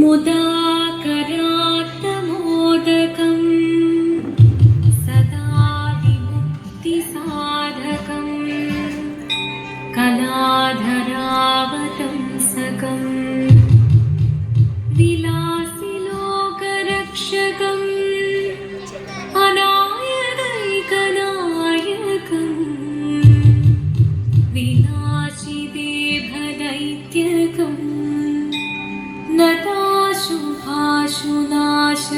മുതാ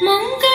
哥。